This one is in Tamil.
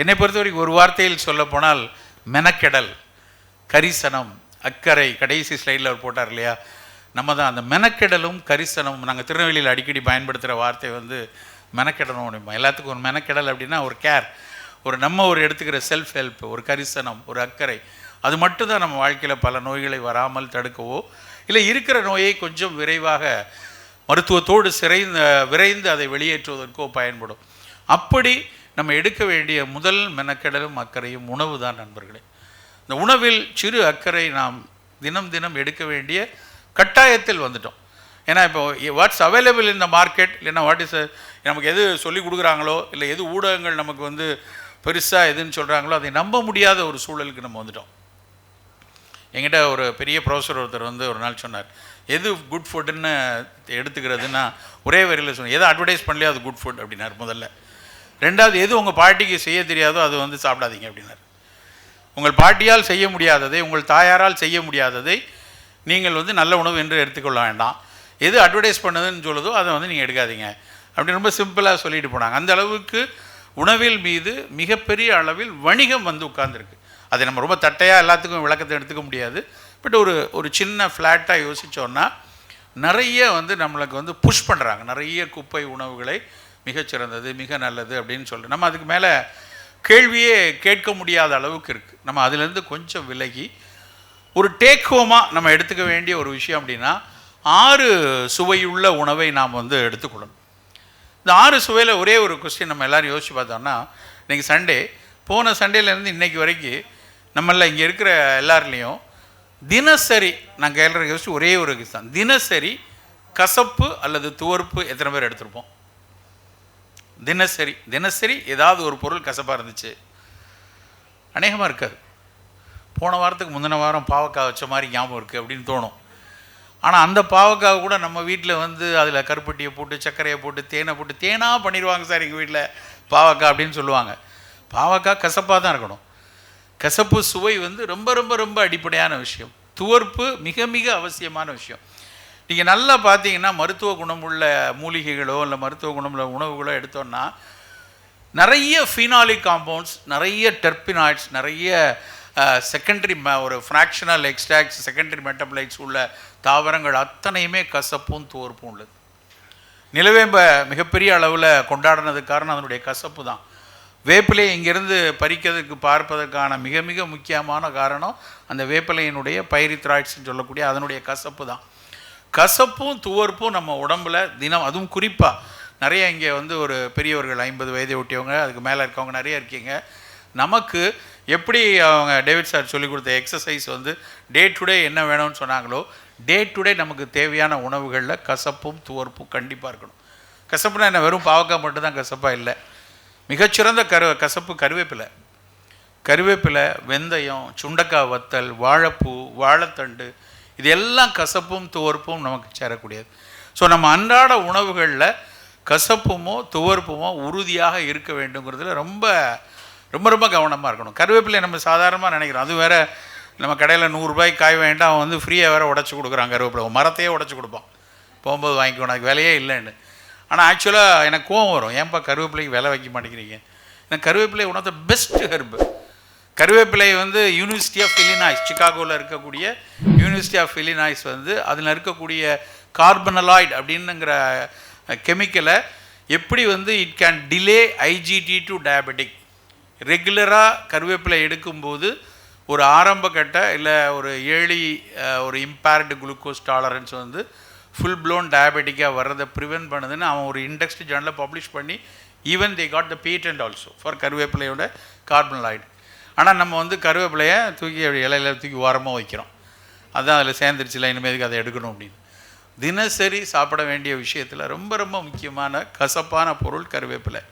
என்னை பொறுத்த வரைக்கும் ஒரு வார்த்தையில் சொல்லப்போனால் மெனக்கெடல் கரிசனம் அக்கறை. கடைசி ஸ்லைடில் அவர் போட்டார் இல்லையா? நம்ம தான் அந்த மெனக்கெடலும் கரிசனமும் நாங்கள் திருநெல்வேலியில் அடிக்கடி பயன்படுத்துகிற வார்த்தை வந்து மெனக்கெடணும் அப்படிமா எல்லாத்துக்கும் ஒரு மெனக்கெடல் அப்படின்னா ஒரு கேர் ஒரு நம்ம ஒரு எடுத்துக்கிற செல்ஃப் ஹெல்ப் ஒரு கரிசனம் ஒரு அக்கறை. அது மட்டும்தான் நம்ம வாழ்க்கையில் பல நோய்களை வராமல் தடுக்கவோ இல்லை இருக்கிற நோயை கொஞ்சம் விரைவாக மருத்துவத்தோடு சிறைந்த விரைந்து அதை வெளியேற்றுவதற்கோ பயன்படும். அப்படி நம்ம எடுக்க வேண்டிய முதல் மெனக்கெடலும் அக்கறையும் உணவு தான் நண்பர்களே. இந்த உணவில் சிறு அக்கறை நாம் தினம் தினம் எடுக்க வேண்டிய கட்டாயத்தில் வந்துட்டோம். ஏன்னா இப்போ வாட்ஸ் அவைலபிள் இந்த மார்க்கெட் இல்லைன்னா வாட் இஸ் நமக்கு எது சொல்லி கொடுக்குறாங்களோ இல்லை எது ஊடகங்கள் நமக்கு வந்து பெருசாக எதுன்னு சொல்கிறாங்களோ அதை நம்ப முடியாத ஒரு சூழலுக்கு நம்ம வந்துட்டோம். என்கிட்ட ஒரு பெரிய ப்ரொஃபஸர் ஒருத்தர் வந்து ஒரு நாள் சொன்னார் எது குட் ஃபுட்டுன்னு எடுத்துக்கிறதுனா ஒரே வரியில் சொன்ன எதை அட்வர்டைஸ் பண்ணலையோ அது குட் ஃபுட் அப்படின்னார் முதல்ல. ரெண்டாவது எது உங்கள் பாட்டிக்கு செய்ய தெரியாதோ அது வந்து சாப்பிடாதீங்க அப்படின்னார். உங்கள் பாட்டியால் செய்ய முடியாததை உங்கள் தாயாரால் செய்ய முடியாததை நீங்கள் வந்து நல்ல உணவு என்று எடுத்துக்கொள்ள வேண்டாம். எது அட்வர்டைஸ் பண்ணுதுன்னு சொல்லுதோ அதை வந்து நீங்கள் எடுக்காதீங்க. அப்படின்னு ரொம்ப சிம்பிளாக சொல்லிட்டு போனாங்க. அந்த அளவுக்கு உணவில் மீது மிகப்பெரிய அளவில் வணிகம் வந்து உட்கார்ந்துருக்கு. அதை நம்ம ரொம்ப தட்டையாக எல்லாத்துக்கும் விளக்கத்தை எடுத்துக்க முடியாது. பட் ஒரு ஒரு சின்ன ஃப்ளாட்டாக யோசித்தோன்னா நிறைய வந்து நம்மளுக்கு வந்து புஷ் பண்ணுறாங்க நிறைய குப்பை உணவுகளை மிகச்சிறந்தது மிக நல்லது அப்படின்னு சொல்லிட்டு நம்ம அதுக்கு மேலே கேள்வியே கேட்க முடியாத அளவுக்கு இருக்குது நம்ம அதுலேருந்து கொஞ்சம் விலகி ஒரு டேக் ஹோமாக நம்ம எடுத்துக்க வேண்டிய ஒரு விஷயம் அப்படின்னா ஆறு சுவையுள்ள உணவை நாம் வந்து எடுத்துக்கொள்ளணும். இந்த ஆறு சுவையில் ஒரே ஒரு கொஸ்டின் நம்ம எல்லோரும் யோசிச்சு பார்த்தோம்னா இன்றைக்கி சண்டே போன சண்டேலேருந்து இன்னைக்கு வரைக்கும் நம்மள இங்கே இருக்கிற எல்லாருலேயும் தினசரி நான் கேள்வி யோசிச்சு ஒரே ஒரு தான் தினசரி கசப்பு அல்லது துவர்ப்பு எத்தனை பேர் எடுத்திருப்போம்? தினசரி தினசரி ஏதாவது ஒரு பொருள் கசப்பாக இருந்துச்சு. அநேகமாக இருக்காது. போன வாரத்துக்கு முந்தின வாரம் பாவக்காய் வச்ச மாதிரி ஞாபகம் இருக்குது அப்படின்னு தோணும். ஆனால் அந்த பாவக்காய் கூட நம்ம வீட்டில் வந்து அதில் கருப்பட்டியை போட்டு சர்க்கரையை போட்டு தேனை போட்டு தேனாக பண்ணிடுவாங்க சார் எங்கள் வீட்டில் பாவக்காய் அப்படின்னு சொல்லுவாங்க. பாவக்காய் கசப்பாக தான் இருக்கணும். கசப்பு சுவை வந்து ரொம்ப ரொம்ப ரொம்ப அடிப்படையான விஷயம். துவர்ப்பு மிக மிக அவசியமான விஷயம். நீங்கள் நல்லா பார்த்தீங்கன்னா மருத்துவ குணமுள்ள மூலிகைகளோ இல்லை மருத்துவ குணமுள்ள உணவுகளோ எடுத்தோன்னா நிறைய ஃபீனாலிக் காம்பவுண்ட்ஸ் நிறைய டெர்பினாய்ட்ஸ் நிறைய செகண்டரி ஒரு ஃப்ராக்ஷனல் எக்ஸ்ட்ராக்ட்ஸ் செகண்டரி மெட்டபிளைட்ஸ் உள்ள தாவரங்கள் அத்தனையுமே கசப்பும் தோற்பும் உள்ளது. நிலவேம்ப மிகப்பெரிய அளவில் கொண்டாடினதுக்கு காரணம் அதனுடைய கசப்பு தான். வேப்பிலையை இங்கிருந்து பறிக்கிறதுக்கு பார்ப்பதற்கான மிக மிக முக்கியமான காரணம் அந்த வேப்பிலையினுடைய பைரித்ராய்ட்ஸ்னு சொல்லக்கூடிய அதனுடைய கசப்பு தான். கசப்பும் துவர்ப்பும் நம்ம உடம்புல தினம் அதுவும் குறிப்பாக நிறைய இங்கே வந்து ஒரு பெரியவர்கள் ஐம்பது வயதை ஒட்டியவங்க அதுக்கு மேலே இருக்கவங்க நிறைய இருக்கீங்க. நமக்கு எப்படி அவங்க டேவிட் சார் சொல்லிக் கொடுத்த எக்ஸசைஸ் வந்து டே டு டே என்ன வேணும்னு சொன்னாங்களோ டே டு டே நமக்கு தேவையான உணவுகளில் கசப்பும் துவர்ப்பும் கண்டிப்பாக இருக்கணும். கசப்புனா என்ன? வெறும் பாவக்காய் மட்டும்தான் கசப்பாக இல்லை. மிகச்சிறந்த கரு கசப்பு கருவேப்பிலை. கருவேப்பிலை வெந்தயம் சுண்டக்காய் வத்தல் வாழைப்பூ வாழைத்தண்டு இது எல்லாம் கசப்பும் துவர்ப்பும் நமக்கு சேரக்கூடியது. ஸோ நம்ம அன்றாட உணவுகளில் கசப்புமோ துவர்ப்புமோ உறுதியாக இருக்க வேண்டுங்கிறதுல ரொம்ப ரொம்ப ரொம்ப கவனமாக இருக்கணும். கருவேப்பிலை நம்ம சாதாரணமாக நினைக்கிறோம். அது வேறு நம்ம கடையில் நூறுரூபாய்க்கு காய் வேண்டாம் அவன் வந்து ஃப்ரீயாக வேறு உடச்சி கொடுக்குறான் கருவேப்பிலை. மரத்தையே உடச்சி கொடுப்பான். போகும்போது வாங்கிக்கணும் அதுக்கு விலையே இல்லைன்னு. ஆனால் ஆக்சுவலாக எனக்கு கோவம் வரும். ஏன்ப்பா கருவேப்பிலைக்கு விலை வைக்க மாட்டேங்கிறீங்க? ஏன்னா கருவேப்பிலை one of the best herb கருவேப்பிலை வந்து யூனிவர்சிட்டி ஆஃப் இலினாய்ஸ் சிகாகோவில் இருக்கக்கூடிய யூனிவர்சிட்டி ஆஃப் இலினாய்ஸ் வந்து அதில் இருக்கக்கூடிய கார்பனலாய்டு அப்படின்னுங்கிற கெமிக்கலை எப்படி வந்து it can delay IGT to diabetic ரெகுலராக கருவேப்பிலை எடுக்கும்போது ஒரு ஆரம்ப கட்ட இல்லை ஒரு ஏழி ஒரு இம்பேர்டு குளுக்கோஸ் டாலரன்ஸ் வந்து ஃபுல் ப்ளோன் டயபெட்டிக்காக வர்றதை ப்ரிவென்ட் பண்ணுதுன்னு அவன் ஒரு இண்டஸ்ட்ரி ஜேர்னலில் பப்ளிஷ் பண்ணி even they got the patent also for கருவேப்பிலையோட கார்பனலாய்டு ஆனால் நம்ம வந்து கருவேப்பிலையை தூக்கி அப்படி இலையில தூக்கி ஓரமாக வைக்கிறோம். அதுதான் அதில் சேர்ந்துருச்சுல இனிமேதுக்கு அதை எடுக்கணும் அப்படின்னு. தினசரி சாப்பிட வேண்டிய விஷயத்தில் ரொம்ப ரொம்ப முக்கியமான கசப்பான பொருள் கருவேப்பிலை.